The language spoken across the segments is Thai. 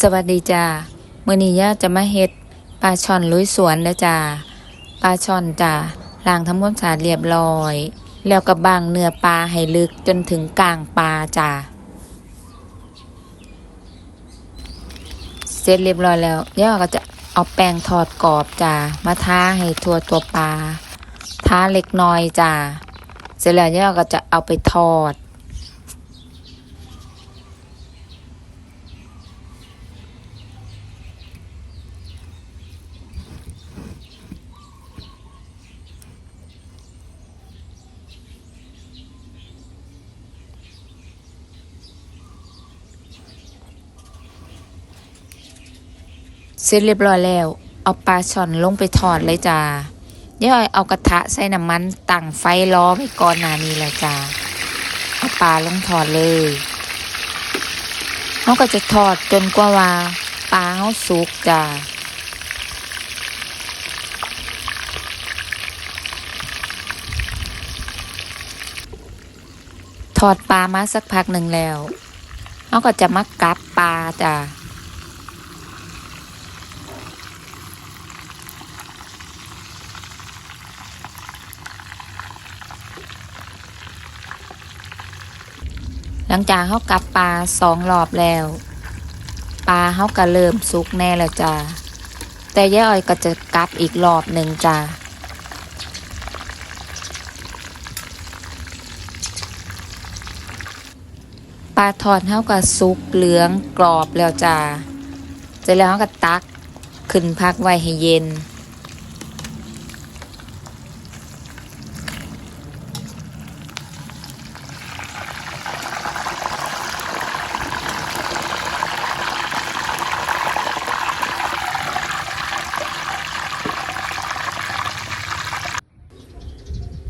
สวัสดีจ้ามื้อนี้ย่าจะมาเฮ็ดปลาช่อนลุยสวนแล้วจ้าปลาช่อนจ้าล้างทำความสะอาดเรียบร้อย แล้วก็บางเนื้อปลาให้ลึกจนถึงกลางปลาจ้าเสร็จเรียบร้อยแล้วย่าก็จะเอาแป้งทอดกรอบจ้ามาทาให้ทั่วตัวปลาทาเล็กน้อยจ้าเสร็จแล้วย่าก็จะเอาไปทอด เสร็จเรียบร้อยแล้ว เอาปลาช่อนลงไปทอดเลยจ้าย่อยเอากระทะใส่น้ำมันตั้งไฟล้อไว้ก่อนหน้านี้แล้วจ้าเอาปลาลงทอดเลยเขาก็จะทอดจนกว่าว่าปลาเขาสุกจ้าทอดปลามาสักพักหนึ่งแล้วเขาก็จะมากับปลาจ้า หลังจากเขากลับปลาสองรอบแล้วปลาเขาก็เริ่มสุกแน่แล้วจ้าแต่ย่าอ้อยก็จะกลับอีกรอบหนึ่งจ้าปลาทอดเขาก็สุกเหลืองกรอบแล้วจ้าเสร็จแล้วเขาก็ตักขึ้นพักไว้ให้เย็น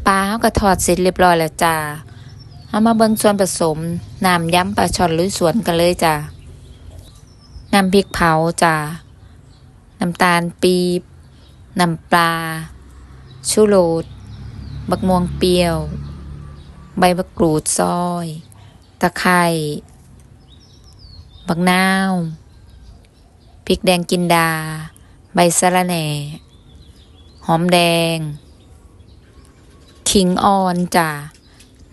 ปลาเขา ก็ทอดเสร็จเรียบร้อยแล้วจ้าเอามาเบิ่งส่วนผสมน้ำยำปลาช่อนลุยสวนกันเลยจ้าน้ำพริกเผาจ้าน้ำตาลปี๊บน้ำปลา ชูโรสบักม่วงเปรี้ยว ใบมะกรูดซอย ตะไคร้บักนาวพริกแดงกินดา ใบสะระแหน่ หอมแดง ขิงอ่อนจ้ะ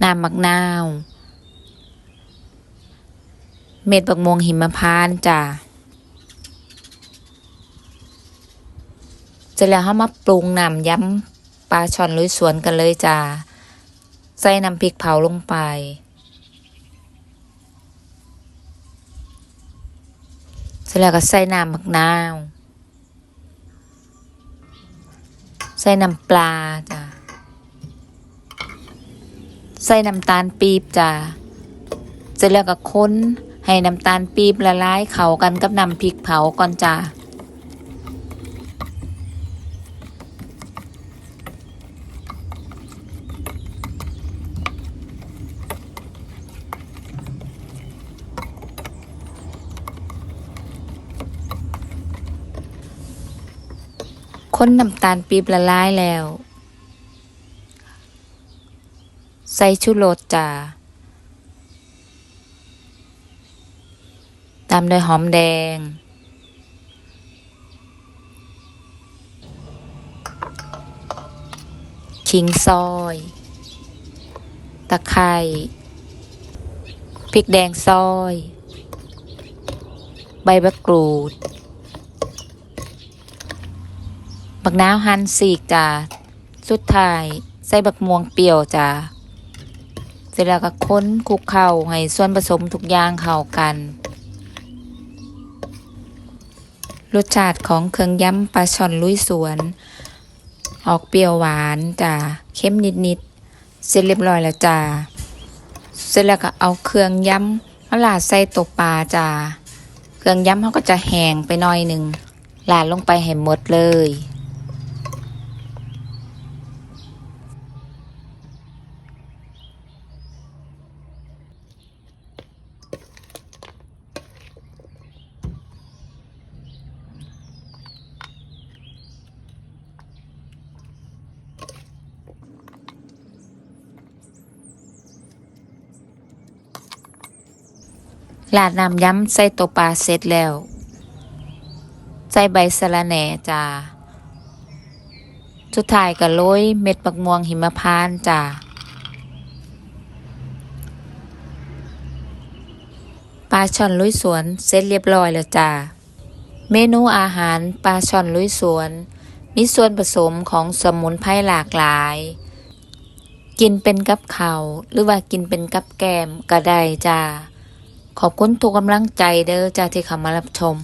น้ำมักนาว เม็ดบักม่วงหิมพานต์จ้ะเสร็จแล้วเขามาปรุงน้ำย้ำปลาช่อนลุยสวนกันเลยจ้ะใส่น้ำพริกเผาลงไป เสร็จแล้วก็ใส่น้ำมักนาว ใส่น้ำปลาจ้ะ ใส่น้ำตาลปี๊บจ้ะเสร็จแล้วก็ค้นให้น้ำตาลปี๊บละลายเข้ากันกับน้ำพริกเผาก่อนจ้ะค้นน้ำตาลปี๊บละลายแล้ว ใส่ชูรสจ้าตามด้วยหอมแดง ขิงซอย ตะไคร้พริกแดงซอย ใบมะกรูดบักน้าวหั่นสีกจ้าสุดท้าย ใส่บักม่วงเปรี้ยวจ้า เสร็จแล้วก็ค้นคลุกเข้าให้ส่วนผสมทุกอย่างเข้ากัน รสชาติของเครื่องยำปลาช่อนลุยสวน ออกเปรี้ยวหวานจ้าเข้มนิดๆ เสร็จเรียบร้อยแล้วจ้าเสร็จแล้วก็เอาเครื่องยำมาลาดใส่ตกปลาจ้าเครื่องยำเขาก็จะแห้งไปหน่อยหนึ่งลาดลงไปให้หมดเลย ลาดน้ำย้ำใส่ตัวปลาเสร็จแล้ว ใส่ใบสะระแหน่จ้าสุดท้ายก็โรยเม็ดบักม่วงหิมพานต์จ้าปลาช่อนลุยสวนเสร็จเรียบร้อยแล้วจ้าเมนูอาหารปลาช่อนลุยสวน มีส่วนผสมของสมุนไพรหลากหลาย กินเป็นกับข้าวหรือว่ากินเป็นกับแกมก็ได้จ้า ขอบคุณทุกกำลังใจเด้อจ้าที่เข้ามารับชม